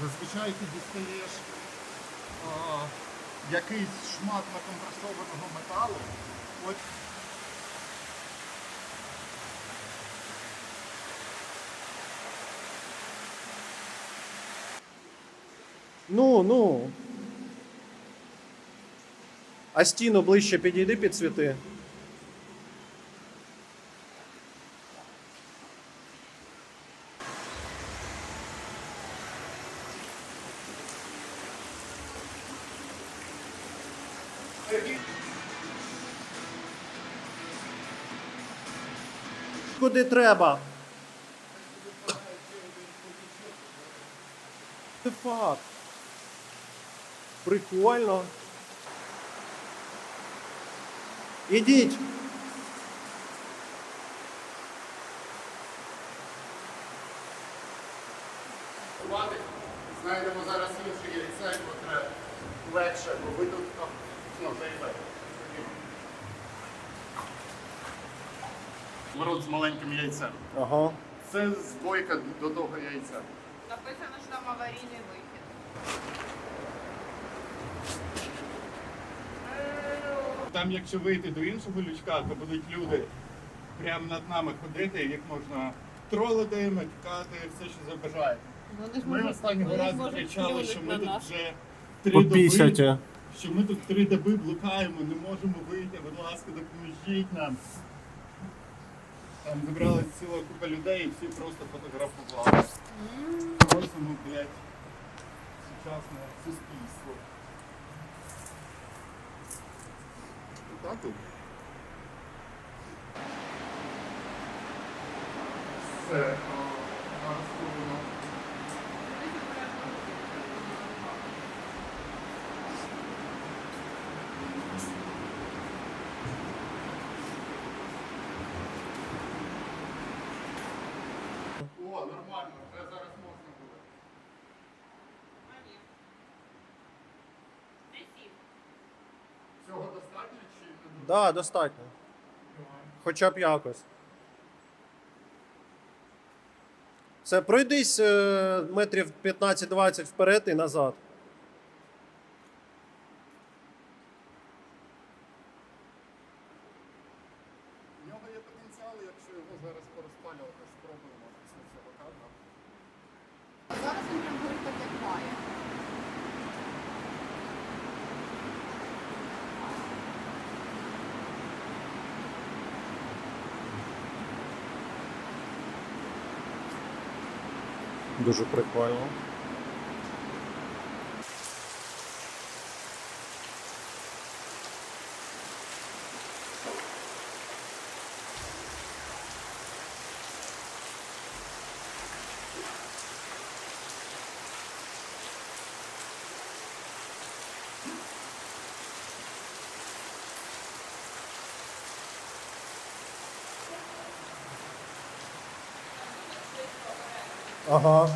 Зазвичай ти дістаєш а, якийсь шмат накомпресованого металу. От Ну, ну. А стіну ближче підійди під Куди треба? Це факт. Прикольно. Ідіть. Знайдемо зараз інше яйце, котре легше, бо ви тут ну, ну. Ворот з маленьким яйцем. Ага. Це збойка до того яйця. Написано, що там аварійний вихід. Там, якщо вийти до іншого лючка, то будуть люди прямо над нами ходити, їх можна тролити, матюкати, все, що забажаєте. Вони ж Ми можуть- останнього вони ж разу можуть кричали, що ми на тут нас. вже три доби. Що ми тут три доби блукаємо, не можемо вийти, будь ласка, допоможіть нам. Там зібралась ціла купа людей і всі просто фотографували. Просимо, блядь, сучасне суспільство. Так от. Все, зараз будемо. О, нормально, вже зараз можна буде. Цього достатньо чи не Да, достатньо. Хоча б якось. Це пройдись е, метрів 15-20 вперед і назад. В нього є потенціал, якщо його зараз порозпалювати, спробуємо після цього кадра. Зараз він прям горить так, як має. Дуже прикольно. Ага.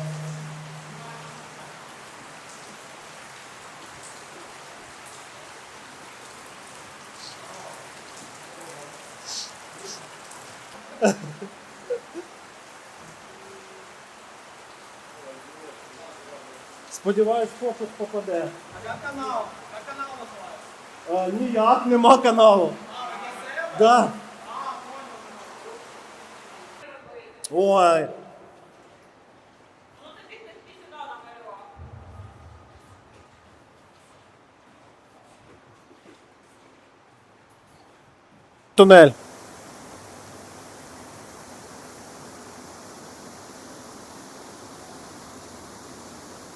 Сподіваюсь, фокус попаде. А як канал? Як канал називається? А, ніяк нема каналу. А, Да. А, Ой. tunel.